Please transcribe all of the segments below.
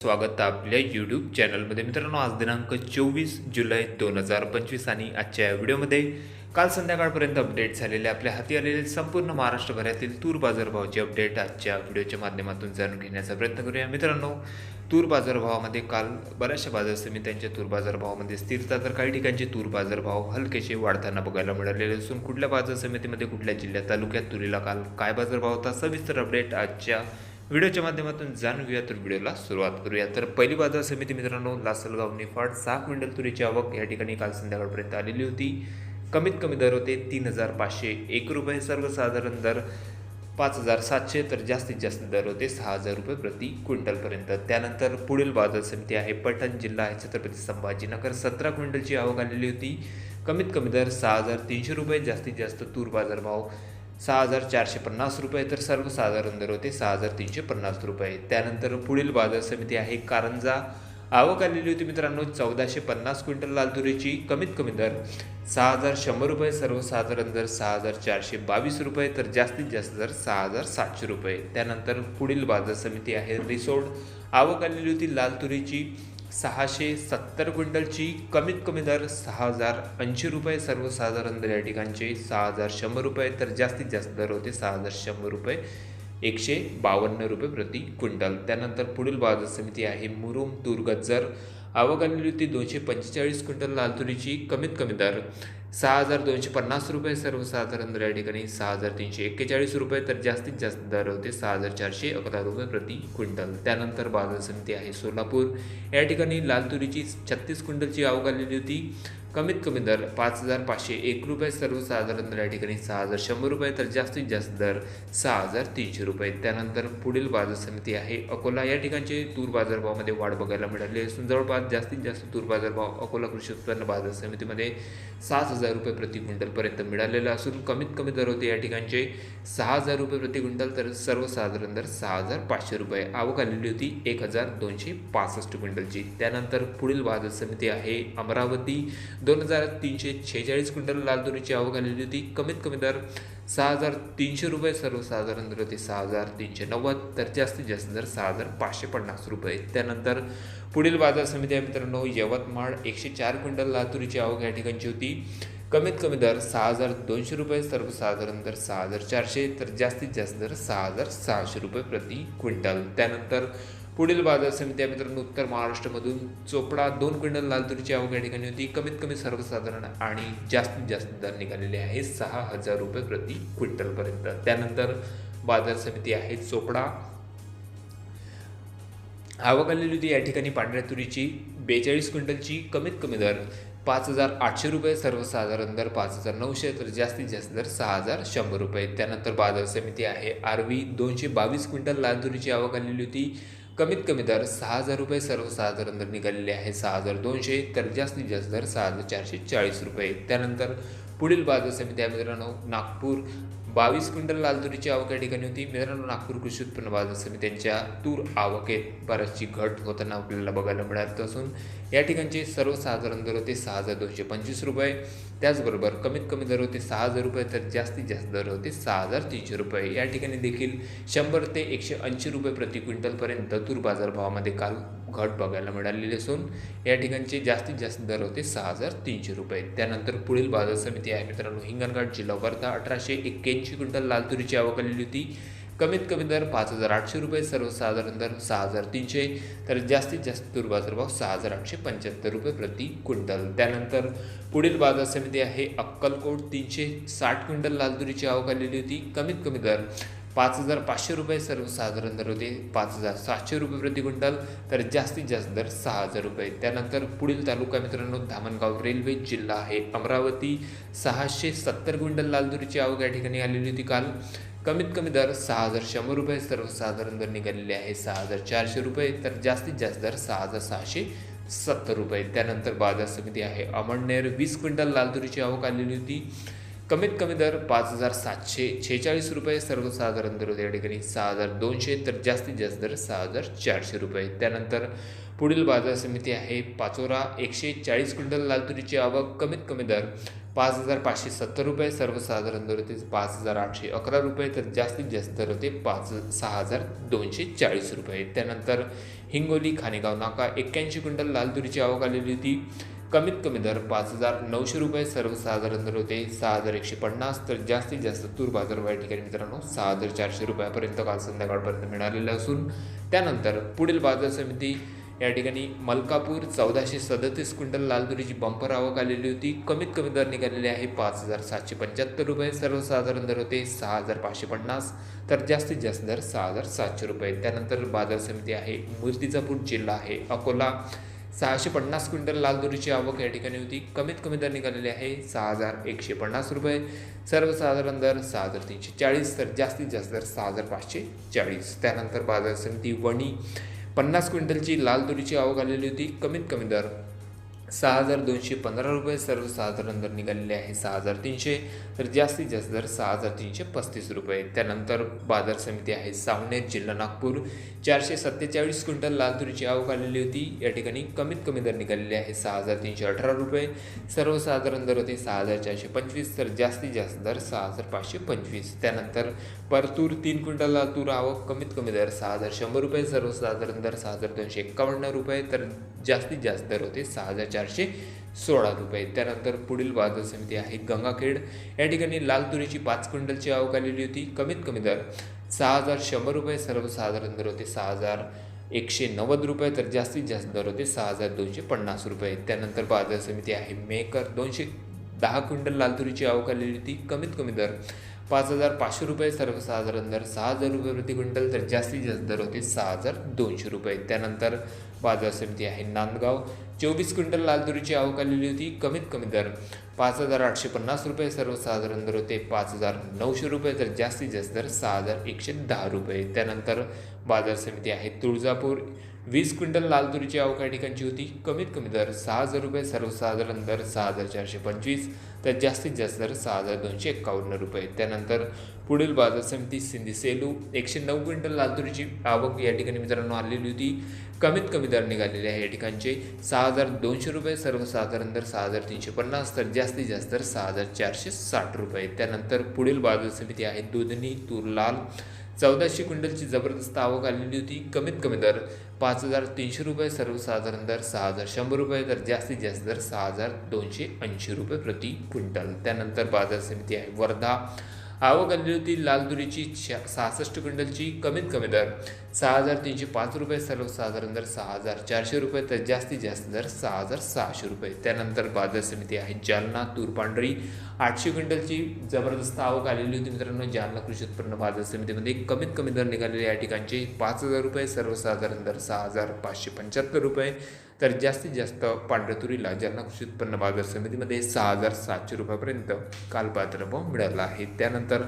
स्वागत आहे आपल्या यूट्यूब चॅनलमध्ये मित्रांनो आज दिनांक चोवीस जुलै दोन हजार पंचवीस आणि आजच्या या व्हिडिओमध्ये काल संध्याकाळपर्यंत अपडेट झालेले आपल्या हाती आलेले संपूर्ण महाराष्ट्रभरातील तूर बाजारभावाचे अपडेट आजच्या व्हिडिओच्या माध्यमातून जाणून घेण्याचा प्रयत्न करूया. मित्रांनो तूर बाजारभावामध्ये काल बऱ्याचशा बाजार समित्यांच्या तूर बाजारभावामध्ये स्थिरता तर काही ठिकाणचे तूर बाजारभाव हलकेसे वाढताना बघायला मिळालेले असून कुठल्या बाजार समितीमध्ये कुठल्या जिल्ह्यात तालुक्यात तुरीला काल काय बाजारभाव होता सविस्तर अपडेट आजच्या व्हिडिओच्या माध्यमातून जाणून घेऊया तर व्हिडिओला सुरुवात करूया. तर पहिली बाजार समिती मित्रांनो लासलगाव निफाड सहा क्विंटल तुरीची आवक या ठिकाणी काल संध्याकाळपर्यंत आलेली होती. कमीत कमी दर होते तीन हजार पाचशे एक रुपये. सर्वसाधारण दर पाच हजार सातशे तर जास्तीत जास्त दर होते सहा हजार रुपये प्रति क्विंटलपर्यंत. त्यानंतर पुढील बाजार समिती आहे पठण जिल्हा आहे छत्रपती संभाजीनगर. सतरा क्विंटलची आवक आलेली होती. कमीत कमी दर सहा हजार तीनशे रुपये जास्तीत जास्त तूर बाजारभाव सहा हजार चारशे पन्नास रुपये तर सर्वसाधारण दर होते सहा हजार तीनशे पन्नास रुपये. त्यानंतर पुढील बाजार समिती आहे कारंजा. आवक आलेली होती मित्रांनो चौदाशे पन्नास क्विंटल लाल तुरीची कमीत कमी दर सहा हजार शंभर रुपये सर्वसाधारण दर सहा हजार चारशे बावीस रुपये तर जास्तीत जास्त दर सहा हजार सातशे रुपये. त्यानंतर पुढील बाजार समिती आहे रिसोड. आवक आलेली होती लाल तुरीची सहाशे सत्तर क्विंटलची कमीत कमी दर सहा हजार ऐंशी रुपये सर्वसाधारण दर या ठिकाणचे सहा हजार शंभर रुपये तर जास्तीत जास्त दर होते सहा हजार शंभर रुपये एकशे बावन्न रुपये प्रति क्विंटल. त्यानंतर पुढील बाजार समिती आहे मुरुम तूर गज्जर आवक आलेली होती दोनशे पंचेचाळीस क्विंटल लाल तुरीची कमीत कमी दर सहा हजार दोनशे पन्नास रुपये सर्वसाधारण दर या ठिकाणी सहा हजार तीनशे एक्केचाळीस रुपये तर जास्तीत जास्त दर होते सहा हजार चारशे अकरा रुपये प्रति क्विंटल. त्यानंतर बाजार समिती आहे सोलापूर. या ठिकाणी लाल तुरीची छत्तीस क्विंटलची आवक आलेली होती कमीत कमी दर पाच हजार पाचशे एक रुपये सर्वसाधारण दर या ठिकाणी सहा हजार शंभर रुपये तर जास्तीत जास्त दर सहा हजार तीनशे रुपये. त्यानंतर पुढील बाजार समिती आहे अकोला. या ठिकाणचे तूर बाजारभावामध्ये वाढ बघायला मिळाली असून जवळपास जास्तीत जास्त तूर बाजारभाव अकोला कृषी उत्पन्न बाजार समितीमध्ये सात हजार रुपये प्रति क्विंटलपर्यंत मिळालेला असून कमीत कमी दर होते या ठिकाणचे सहा हजार रुपये प्रति क्विंटल तर सर्वसाधारण दर सहा हजार पाचशे रुपये. आवक आलेली होती एक हजार दोनशे पासष्ट क्विंटलची. त्यानंतर पुढील बाजार समिती आहे अमरावती. दोन हजार तीनशे शेहेचाळीस क्विंटल लाल तुरीची आवक आलेली होती. कमीत कमी दर सहा हजार तीनशे रुपये सर्वसाधारण दर होते सहा हजार तीनशे नव्वद तर जास्तीत जास्त दर सहा हजार पाचशे पन्नास रुपये. त्यानंतर पुढील बाजार समिती आहे मित्रांनो यवतमाळ. एकशे चार क्विंटल लाल आवक या ठिकाणची होती. कमीत कमी दर सहा हजार दोनशे रुपये सर्वसाधारण दर सहा हजार चारशे तर जास्तीत जास्त दर सहा हजार सहाशे रुपये प्रति क्विंटल. त्यानंतर पुढील बाजार समिती आहे मित्रांनो उत्तर महाराष्ट्रामधून. चोपडा दोन क्विंटल लाल तुरीची आवक या ठिकाणी होती. कमीत कमी सर्वसाधारण आणि जास्तीत जास्त दर निघालेले आहे सहा हजार रुपये प्रति क्विंटलपर्यंत त्यानंतर बाजार समिती आहे चोपडा. आवक आलेली होती या ठिकाणी पांढऱ्या तुरीची. बेचाळीस क्विंटलची कमीत कमी दर पाच हजार आठशे रुपये सर्वसाधारण दर पाच हजार नऊशे तर जास्तीत जास्त दर सहा हजार शंभर रुपये. त्यानंतर बाजार समिती आहे आरवी दोनशे बावीस क्विंटल लाल तुरीची आवक आलेली होती. कमीत कमी दर सहा हजार रुपये सर्वसाधारण दर निघालेले आहे सहा हजार दोनशे तर जास्तीत जास्त दर सहा हजार चारशे चाळीस रुपये. त्यानंतर पुढील बाजार समिती आहे मित्रांनो नागपूर. बावीस क्विंटल लाल तुरीची आवक या ठिकाणी होती. मित्रांनो नागपूर कृषी उत्पन्न बाजार समित्यांच्या तूर आवकेत बराचशी घट होताना आपल्याला बघायला मिळत असून या ठिकाणचे सर्वसाधारण दर होते सहा हजार दोनशे पंचवीस रुपये. त्याचबरोबर कमीत कमी दर होते सहा हजार रुपये तर जास्तीत जास्त दर होते सहा हजार तीनशे रुपये. या ठिकाणी देखील शंभर ते एकशे ऐंशी रुपये प्रति क्विंटलपर्यंत तूर बाजारभावामध्ये काल घट बघायला मिळालेली असून या ठिकाणचे जास्तीत जास्त दर होते सहा हजार तीनशे रुपये. त्यानंतर पुढील बाजार समिती आहे मित्रांनो हिंगणघाट जिल्हा वर्धा अठराशे एक्क्याऐंशी क्विंटल लाल तुरीची आवक आलेली होती. कमीत कमी दर पाच हजार आठशे रुपये सर्वसाधारण दर सहा हजार तीनशे तर जास्तीत जास्त तूर बाजारभाव सहा हजार आठशे पंच्याहत्तर रुपये प्रति क्विंटल. त्यानंतर पुढील बाजार समिती आहे अक्कलकोट. तीनशे साठ क्विंटल लाल तुरीची आवक आलेली होती. कमीत कमी दर पाच हजार पाचशे रुपये सर्वसाधारण दर होते. पाच हजार सातशे रुपये प्रति क्विंटल तर जास्तीत जास्त दर सहा हजार रुपये. त्यानंतर पुढील तालुका मित्रांनो धामणगाव रेल्वे जिल्हा आहे अमरावती. सहाशे सत्तर क्विंटल लालदुरीची आवक या ठिकाणी आलेली होती काल. कमीत कमी दर सहा हजार शंभर रुपये सर्वसाधारण दर निघालेले आहे सहा हजार चारशे रुपये तर जास्तीत जास्त दर सहा हजार सहाशे सत्तर रुपये. त्यानंतर बाजार समिती आहे. अमळनेर वीस क्विंटल लालदुरीची आवक आलेली होती. कमीत कमी दर पाच हजार सातशे छेचाळीस रुपये सर्वसाधारण दर होते. या ठिकाणी सहा हजार दोनशे तर जास्तीत जास्त दर सहा हजार चारशे रुपये. त्यानंतर पुढील बाजार समिती आहे पाचोरा एकशे चाळीस क्विंटल लाल तुरीची आवक कमीत कमी दर पाच हजार पाचशे सत्तर रुपये सर्वसाधारण दर होते पाच हजार आठशे अकरा रुपये तर जास्तीत जास्त दर होते पाच सहा हजार दोनशे चाळीस रुपये. त्यानंतर हिंगोली खानेगाव नाका एक्क्याऐंशी क्विंटल लाल तुरीची आवक आलेली होती. कमीत कमी दर पाच हजार नऊशे रुपये सर्वसाधारण दर होते. सहा हजार एकशे पन्नास तर जास्तीत जास्त तूर बाजार या ठिकाणी मित्रांनो सहा हजार चारशे रुपयापर्यंत काल संध्याकाळपर्यंत मिळालेलं असून त्यानंतर पुढील बाजार समिती या ठिकाणी मलकापूर चौदाशे सदतीस क्विंटल लाल तुरीची बंपर आवक आलेली होती. कमीत कमी दर निघालेले आहे पाच हजार सातशे पंच्याहत्तर रुपये सर्वसाधारण दर होते सहा हजार पाचशे पन्नास तर जास्तीत जास्त दर सहा हजार सातशे रुपये. त्यानंतर बाजार समिती आहे मूर्तिजापूर जिल्हा आहे अकोला सहाशे पन्नास क्विंटल लाल तुरीची आवक या ठिकाणी होती. कमीत कमी दर निघालेले आहे सहा हजार एकशे पन्नास रुपये. सर्वसाधारण दर सहा हजार तीनशे चाळीस तर जास्तीत जास्त दर सहा हजार पाचशे चाळीस. त्यानंतर बाजार समिती वणी पन्नास क्विंटलची लाल तुरीची आवक आलेली होती. कमीत कमी दर सहा हजार दोनशे पंधरा रुपये सर्वसाधारण दर निघालेले आहे सहा हजार तीनशे तर जास्तीत जास्त दर सहा हजार तीनशे पस्तीस रुपये. त्यानंतर बाजार समिती आहे सावनेर जिल्हा नागपूर. चारशे सत्तेचाळीस क्विंटल लाल तुरीची आवक आलेली होती. या ठिकाणी कमीत कमी दर निघालेले आहे सहा हजार तीनशे अठरा रुपये. सर्वसाधारण दर होते सहा हजार चारशे पंचवीस तर जास्तीत जास्त दर सहा हजार पाचशे पंचवीस. त्यानंतर परतूर तीन क्विंटल लाल तूर आवक कमीत कमी दर सहा हजार शंभर रुपये सर्वसाधारण दर सहा हजार दोनशे एक्कावन्न रुपये. तर जास्तीत जास्त दर होते सहा हजार चारशे सोळा रुपये. त्यानंतर पुढील बाजार समिती आहे गंगाखेड. या ठिकाणी लाल तुरीची पाच क्विंटलची आवक आलेली होती. कमीत कमी दर सहा हजार शंभर रुपये सर्वसाधारण दर होते सहा हजार एकशे नव्वद रुपये तर जास्तीत जास्त दर होते सहा हजार दोनशे पन्नास रुपये. त्यानंतर बाजार समिती आहे मेकर. दोनशे दहा क्विंटल लाल तुरीची आवक आलेली होती. कमीत कमी दर पाच हजार पाचशे रुपये सर्वसाधारण दर सहा हजार रुपये प्रति क्विंटल तर जास्तीत जास्त दर होते सहा हजार दोनशे रुपये. त्यानंतर बाजार समिती आहे. नांदगाव चोवीस क्विंटल लाल तुरीची आवक आलेली होती. कमीत कमी दर पाच हजार आठशे पन्नास रुपये सर्वसाधारण दर होते. पाच हजार नऊशे रुपये तर जास्तीत जास्त दर सहा हजार एकशे दहा रुपये. त्यानंतर बाजार समिती आहे तुळजापूर. वीस क्विंटल लाल तुरीची आवक या ठिकाणची होती. कमीत कमी दर सहा हजार रुपये सर्वसाधारण दर सहा हजार चारशे पंचवीस तर जास्तीत जास्त दर सहा हजार दोनशे एक्कावन्न रुपये. त्यानंतर पुढील बाजार समिती सिंधी सेलू. एकशे नऊ क्विंटल लाल तुरीची आवक या ठिकाणी मित्रांनो आलेली होती. कमीत कमी दर निघालेले आहे या ठिकाणचे. सहा हजार दोनशे रुपये सर्वसाधारण दर सहा हजार तीनशे पन्नास तर जास्त जास्तीत जास्त तर सहा हजार चारशे साठ रुपये. त्यानंतर पुढील बाजार समिती आहे दुधनी तूर लाल चौदाशे क्विंटलची जबरदस्त आवक आलेली होती. कमीत कमी दर पाच हजार तीनशे रुपये सर्वसाधारण दर सहा हजार शंभर रुपये तर जास्तीत जास्त दर सहा हजार दोनशे ऐंशी रुपये प्रति क्विंटल. त्यानंतर बाजार समिती आहे वर्धा. आवक आलेली होती लाल दुरीची सहासष्ट क्विंटलची कमीत कमी दर सहा हजार तीनशे पाच रुपये सर्वसाधारण दर सहा हजार चारशे रुपये तर जास्तीत जास्त दर सहा हजार सहाशे रुपये. त्यानंतर बाजार समिती आहे जालना तूरपांढरी आठशे क्विंटलची जबरदस्त आवक आलेली होती मित्रांनो. जालना कृषी उत्पन्न बाजार समितीमध्ये कमीत कमी दर निघालेले या ठिकाणचे पाच हजार रुपये सर्वसाधारण दर सहा हजार पाचशे पंच्याहत्तर रुपये. तर जास्तीत जास्त पांढऱ्या तुरीला जालना कृषी उत्पन्न बाजार समितीमध्ये सहा हजार सातशे रुपयापर्यंत काल बाजारभाव मिळाला आहे. त्यानंतर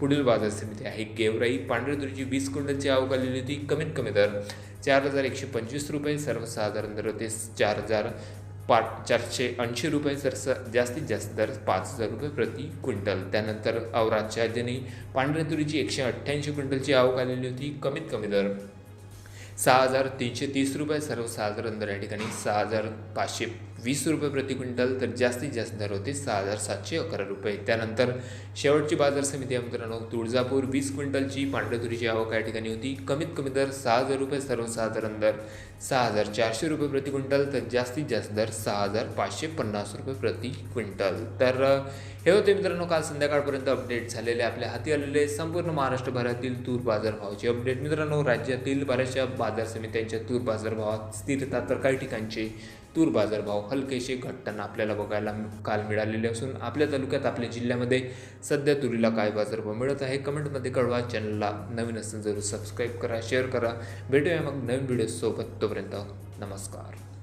पुढील बाजार समिती आहे गेवराई. पांढऱ्या तुरीची वीस क्विंटलची आवक आलेली होती. कमीत कमी दर चार हजार एकशे पंचवीस रुपये. सर्वसाधारण दर होते चार हजार पाच चारशे ऐंशी रुपये. तर स जास्तीत जास्त दर पाच हजार रुपये प्रति क्विंटल. त्यानंतर औराच्या जनी पांढऱ्या तुरीची एकशे अठ्ठ्याऐंशी क्विंटलची आवक आलेली होती. कमीत कमी दर सहा हजार तीनशे तीस रुपये सर्वसाधारण दर या ठिकाणी सहा हजार पाचशे वीस रुपये प्रति क्विंटल तर जास्तीत जास्त दर होते सहा हजार सातशे अकरा रुपये. त्यानंतर शेवटची बाजार समिती आहे मित्रांनो तुळजापूर. वीस क्विंटलची पांढऱ्या आवक या ठिकाणी होती. कमीत कमी दर सहा हजार रुपये सर्वसाधारण दर सहा हजार चारशे रुपये प्रति क्विंटल तर जास्तीत जास्त दर सहा हजार पाचशे पन्नास रुपये प्रति क्विंटल. तर हे होते मित्रांनो काल संध्याकाळपर्यंत अपडेट झालेले आपल्या हाती आलेले संपूर्ण महाराष्ट्रभरातील तूर बाजारभावाचे अपडेट. मित्रांनो राज्यातील बऱ्याचशा बाजार समित्यांच्या तूर बाजारभावात स्थिरता तर काही ठिकाणचे तूर बाजारभाव हलकेसे घटताना आपल्याला बघायला काल मिळालेले असून आपल्या तालुक्यात आपल्या जिल्ह्यामध्ये सध्या तुरीला काय बाजारभाव मिळत आहे? कमेंटमध्ये कळवा. चॅनलला नवीन असेल जरूर सबस्क्राईब करा शेअर करा. भेटूया मग नवीन व्हिडिओसोबत तोपर्यंत नमस्कार.